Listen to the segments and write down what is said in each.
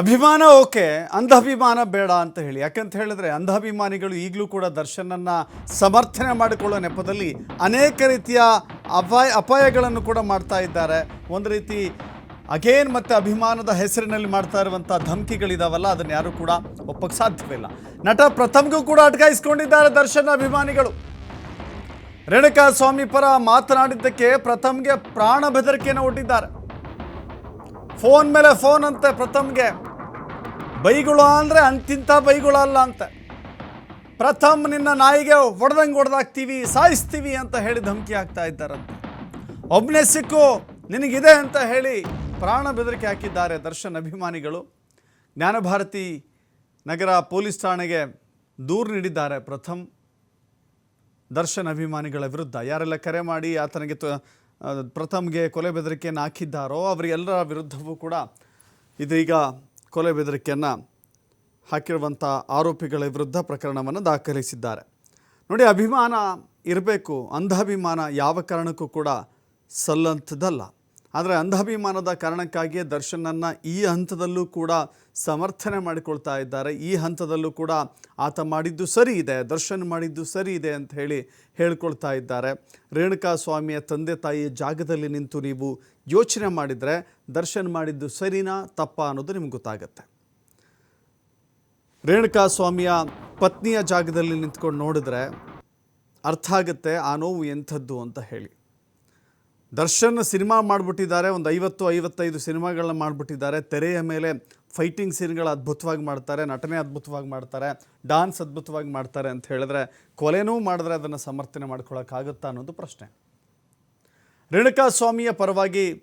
ಅಭಿಮಾನ ಓಕೆ, ಅಂಧಾಭಿಮಾನ ಬೇಡ ಅಂತ ಹೇಳಿ. ಯಾಕಂತ ಹೇಳಿದ್ರೆ ಅಂಧಾಭಿಮಾನಿಗಳು ಈಗಲೂ ಕೂಡ ದರ್ಶನನ್ನ ಸಮರ್ಥನೆ ಮಾಡಿಕೊಳ್ಳೋ ನೆಪದಲ್ಲಿ ಅನೇಕ ರೀತಿಯ ಅಪಾಯ, ಅಪಾಯಗಳನ್ನು ಕೂಡ ಮಾಡ್ತಾ ಇದ್ದಾರೆ. ಒಂದು ರೀತಿ ಅಗೇನ್ ಮತ್ತೆ ಅಭಿಮಾನದ ಹೆಸರಿನಲ್ಲಿ ಮಾಡ್ತಾ ಇರುವಂಥ ಧಮಕಿಗಳಿದಾವಲ್ಲ, ಅದನ್ನು ಯಾರು ಕೂಡ ಒಪ್ಪಕ್ಕೆ ಸಾಧ್ಯವಿಲ್ಲ. ನಟ ಪ್ರಥಮ್ಗೂ ಕೂಡ ಅಟಕಾಯಿಸ್ಕೊಂಡಿದ್ದಾರೆ ದರ್ಶನ ಅಭಿಮಾನಿಗಳು. ರೇಣುಕಾ ಸ್ವಾಮಿ ಪರ ಮಾತನಾಡಿದ್ದಕ್ಕೆ ಪ್ರಥಮ್ಗೆ ಪ್ರಾಣ ಬೆದರಿಕೆಯನ್ನು ಒಡ್ಡಿದ್ದಾರೆ. ಫೋನ್ ಮೇಲೆ ಫೋನ್ ಅಂತೆ ಪ್ರಥಮ್ಗೆ. ಬೈಗುಳ ಅಂದರೆ ಅಂತಿಂಥ ಬೈಗುಳ ಅಲ್ಲ ಅಂತೆ. ಪ್ರಥಮ್ ನಿನ್ನ ನಾಯಿಗೆ ಹೊಡೆದಂಗೆ ಹೊಡೆದಾಕ್ತೀವಿ ಸಾಯಿಸ್ತೀವಿ ಅಂತ ಹೇಳಿ ಧಮಕಿ ಹಾಕ್ತಾ ಇದ್ದಾರಂತೆ. ಒಬ್ಬನೇ ಸಿಕ್ಕು, ನಿನಗಿದೆ ಅಂತ ಹೇಳಿ ಪ್ರಾಣ ಬೆದರಿಕೆ ಹಾಕಿದ್ದಾರೆ ದರ್ಶನ್ ಅಭಿಮಾನಿಗಳು. ಜ್ಞಾನಭಾರತಿ ನಗರ ಪೊಲೀಸ್ ಠಾಣೆಗೆ ದೂರು ನೀಡಿದ್ದಾರೆ ಪ್ರಥಮ್. ದರ್ಶನ್ ಅಭಿಮಾನಿಗಳ ವಿರುದ್ಧ ಯಾರೆಲ್ಲ ಕರೆ ಮಾಡಿ, ಆತನಿಗೆ ಪ್ರಥಮ್ಗೆ ಕೊಲೆ ಬೆದರಿಕೆಯನ್ನು ಹಾಕಿದ್ದಾರೋ ಅವರಿಗೆಲ್ಲರ ವಿರುದ್ಧವೂ ಕೂಡ ಇದೀಗ ಕೊಲೆ ಬೆದರಿಕೆಯನ್ನು ಹಾಕಿರುವಂಥ ಆರೋಪಿಗಳ ವಿರುದ್ಧ ಪ್ರಕರಣವನ್ನು ದಾಖಲಿಸಿದ್ದಾರೆ. ನೋಡಿ, ಅಭಿಮಾನ ಇರಬೇಕು, ಅಂಧಾಭಿಮಾನ ಯಾವ ಕಾರಣಕ್ಕೂ ಕೂಡ ಸಲ್ಲಂಥದ್ದಲ್ಲ. ಆದರೆ ಅಂಧಾಭಿಮಾನದ ಕಾರಣಕ್ಕಾಗಿಯೇ ದರ್ಶನನ್ನು ಈ ಹಂತದಲ್ಲೂ ಕೂಡ ಸಮರ್ಥನೆ ಮಾಡಿಕೊಳ್ತಾ ಇದ್ದಾರೆ. ಈ ಹಂತದಲ್ಲೂ ಕೂಡ ಆತ ಮಾಡಿದ್ದು ಸರಿ ಇದೆ, ದರ್ಶನ್ ಮಾಡಿದ್ದು ಸರಿ ಇದೆ ಅಂತ ಹೇಳಿ ಹೇಳ್ಕೊಳ್ತಾ ಇದ್ದಾರೆ. ರೇಣುಕಾ ಸ್ವಾಮಿಯ ತಂದೆ ತಾಯಿಯ ಜಾಗದಲ್ಲಿ ನಿಂತು ನೀವು ಯೋಚನೆ ಮಾಡಿದರೆ ದರ್ಶನ್ ಮಾಡಿದ್ದು ಸರಿನಾ ತಪ್ಪ ಅನ್ನೋದು ನಿಮ್ಗೆ ಗೊತ್ತಾಗುತ್ತೆ. ರೇಣುಕಾ ಸ್ವಾಮಿಯ ಪತ್ನಿಯ ಜಾಗದಲ್ಲಿ ನಿಂತ್ಕೊಂಡು ನೋಡಿದ್ರೆ ಅರ್ಥ ಆಗುತ್ತೆ ಆ ನೋವು ಎಂಥದ್ದು ಅಂತ ಹೇಳಿ. ದರ್ಶನ್ ಸಿನಿಮಾ ಮಾಡಿಬಿಟ್ಟಿದ್ದಾರೆ, ಒಂದು ಐವತ್ತು, ಐವತ್ತೈದು ಸಿನಿಮಾಗಳನ್ನ ಮಾಡಿಬಿಟ್ಟಿದ್ದಾರೆ. ತೆರೆಯ ಮೇಲೆ ಫೈಟಿಂಗ್ ಸೀನ್ಗಳು ಅದ್ಭುತವಾಗಿ ಮಾಡ್ತಾರೆ, ನಟನೆ ಅದ್ಭುತವಾಗಿ ಮಾಡ್ತಾರೆ, ಡಾನ್ಸ್ ಅದ್ಭುತವಾಗಿ ಮಾಡ್ತಾರೆ ಅಂತ ಹೇಳಿದ್ರೆ ಕೊಲೆನೂ ಮಾಡಿದ್ರೆ ಅದನ್ನು ಸಮರ್ಥನೆ ಮಾಡ್ಕೊಳ್ಳೋಕ್ಕಾಗುತ್ತಾ ಅನ್ನೋದು ಪ್ರಶ್ನೆ. ರೇಣುಕಾ ಸ್ವಾಮಿಯ ಪರವಾಗಿ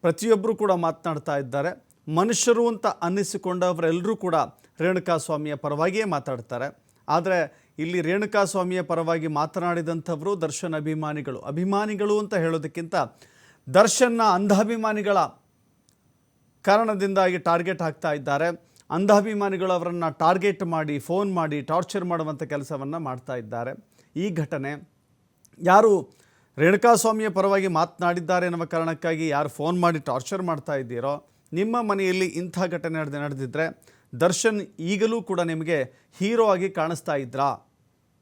ಪ್ರತಿಯೊಬ್ಬರು ಕೂಡ ಮಾತನಾಡ್ತಾ ಇದ್ದಾರೆ. ಮನುಷ್ಯರು ಅಂತ ಅನ್ನಿಸಿಕೊಂಡವರೆಲ್ಲರೂ ಕೂಡ ರೇಣುಕಾ ಸ್ವಾಮಿಯ ಪರವಾಗಿಯೇ ಮಾತಾಡ್ತಾರೆ. ಆದರೆ ಇಲ್ಲಿ ರೇಣುಕಾ ಸ್ವಾಮಿಯ ಪರವಾಗಿ ಮಾತನಾಡಿದಂಥವರು ದರ್ಶನ್ ಅಭಿಮಾನಿಗಳು. ಅಭಿಮಾನಿಗಳು ಅಂತ ಹೇಳೋದಕ್ಕಿಂತ ದರ್ಶನ್ನ ಅಂಧಾಭಿಮಾನಿಗಳ ಕಾರಣದಿಂದಾಗಿ ಟಾರ್ಗೆಟ್ ಆಗ್ತಾ ಇದ್ದಾರೆ. ಅಂಧಾಭಿಮಾನಿಗಳು ಅವರನ್ನು ಟಾರ್ಗೆಟ್ ಮಾಡಿ, ಫೋನ್ ಮಾಡಿ, ಟಾರ್ಚರ್ ಮಾಡುವಂಥ ಕೆಲಸವನ್ನು ಮಾಡ್ತಾ ಇದ್ದಾರೆ. ಈ ಘಟನೆ ಯಾರು ರೇಣುಕಾಸ್ವಾಮಿಯ ಪರವಾಗಿ ಮಾತನಾಡಿದ್ದಾರೆ ಎನ್ನುವ ಕಾರಣಕ್ಕಾಗಿ ಯಾರು ಫೋನ್ ಮಾಡಿ ಟಾರ್ಚರ್ ಮಾಡ್ತಾ ಇದ್ದೀರೋ, ನಿಮ್ಮ ಮನೆಯಲ್ಲಿ ಇಂಥ ಘಟನೆ ನಡೆದು ನಡೆದಿದ್ದರೆ ದರ್ಶನ್ ಈಗಲೂ ಕೂಡ ನಿಮಗೆ ಹೀರೋ ಆಗಿ ಕಾಣಿಸ್ತಾ ಇದ್ರಾ?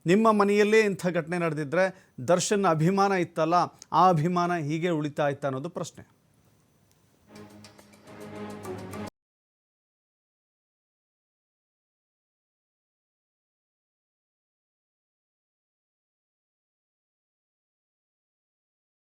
ನಿಮ್ಮ ಮನೆಯಲ್ಲೇ ಇಂಥ ಘಟನೆ ನಡೆದಿದ್ದರೆ ದರ್ಶನ್ ಅಭಿಮಾನ ಇತ್ತಲ್ಲ, ಆ ಅಭಿಮಾನ ಹೀಗೆ ಉಳಿತಾ ಇತ್ತ ಅನ್ನೋದು ಪ್ರಶ್ನೆ.